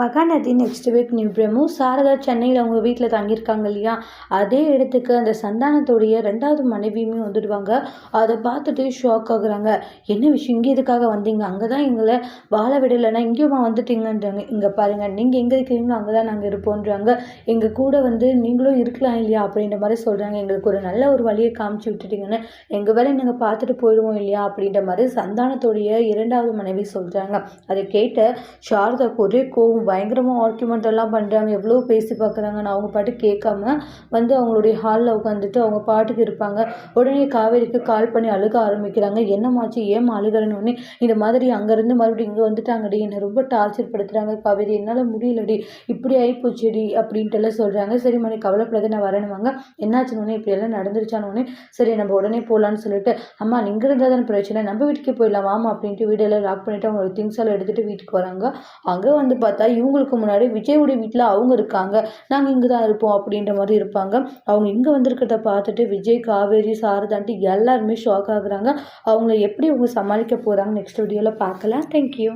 Mahanadi next week new promo Sarada சென்னையில் அவங்க வீட்டில் தங்கியிருக்காங்க இல்லையா? அதே இடத்துக்கு அந்த சந்தானத்துடைய ரெண்டாவது மனைவியுமே வந்துடுவாங்க. அதை பார்த்துட்டு ஷாக் ஆகுறாங்க. என்ன விஷயம்? இங்கே எதுக்காக வந்தீங்க? அங்கே தான் எங்களை வாழ விடலைன்னா இங்கேயுமா வந்துட்டீங்கன்றாங்க. இங்கே பாருங்கள் நீங்கள் எங்கே இருக்கிறீங்களோ அங்கே தான் நாங்கள் இருப்போன்றாங்க. எங்கள் கூட வந்து நீங்களும் இருக்கலாம் இல்லையா அப்படின்ற மாதிரி சொல்கிறாங்க எங்களுக்கு ஒரு நல்ல ஒரு வழியை காமிச்சு விட்டுட்டீங்கன்னு எங்கள் வேலையை நாங்கள் பார்த்துட்டு போயிடுவோம் இல்லையா அப்படின்ற மாதிரி சந்தானத்துடைய இரண்டாவது மனைவி சொல்கிறாங்க அதை கேட்ட சாரதாக்கு ஒரே கோவம் பயங்கரமாக ஆர்குமெண்ட் எல்லாம் பண்ணுறாங்க எவ்வளோ பேசி பார்க்குறாங்க. நான் அவங்க பாட்டு கேட்காம வந்து அவங்களுடைய ஹாலில் உட்காந்துட்டு அவங்க பாட்டுக்கு இருப்பாங்க. உடனே காவேரிக்கு கால் பண்ணி அழுக ஆரம்பிக்கிறாங்க. என்னமாச்சு? ஏமா அழுகிறன்னு இந்த மாதிரி அங்கேருந்து மறுபடியும் இங்கே வந்துட்டாங்கடி. என்னை ரொம்ப டார்ச்சர் படுத்துகிறாங்க காவேரி. என்னால் முடியலடி. இப்படி ஆகிப்போச்சுடி அப்படின்ட்டு எல்லாம் சொல்கிறாங்க சரி மணி கவலைப்படாத. நான் வரணுவாங்க என்னாச்சுன்னு இப்படி எல்லாம் நடந்துருச்சானோடனே சரி நம்ம உடனே போகலான்னு சொல்லிட்டு அம்மா நீங்கள் இருந்தால் தானே பிரச்சனை. நம்ம வீட்டுக்கே போயிடலாம். வாமா அப்படின்ட்டு வீடெல்லாம் லாக் பண்ணிவிட்டு அவங்களோட திங்ஸ் எல்லாம் எடுத்துகிட்டு வீட்டுக்கு வராங்க. அங்கே வந்து பார்த்தா இவங்களுக்கு முன்னாடி விஜயோடைய வீட்டில் அவங்க இருக்காங்க. நாங்கள் இங்கே தான் இருப்போம் அப்படின்ற மாதிரி இருப்பாங்க. அவங்க இங்கே வந்திருக்கிறத பார்த்துட்டு விஜய் காவேரி சாரதான்ட்டு எல்லாருமே ஷாக் ஆகுறாங்க. அவங்கள எப்படி அவங்க சமாளிக்க போகிறாங்க நெக்ஸ்ட் வீடியோவில் பார்க்கலாம். தேங்க்யூ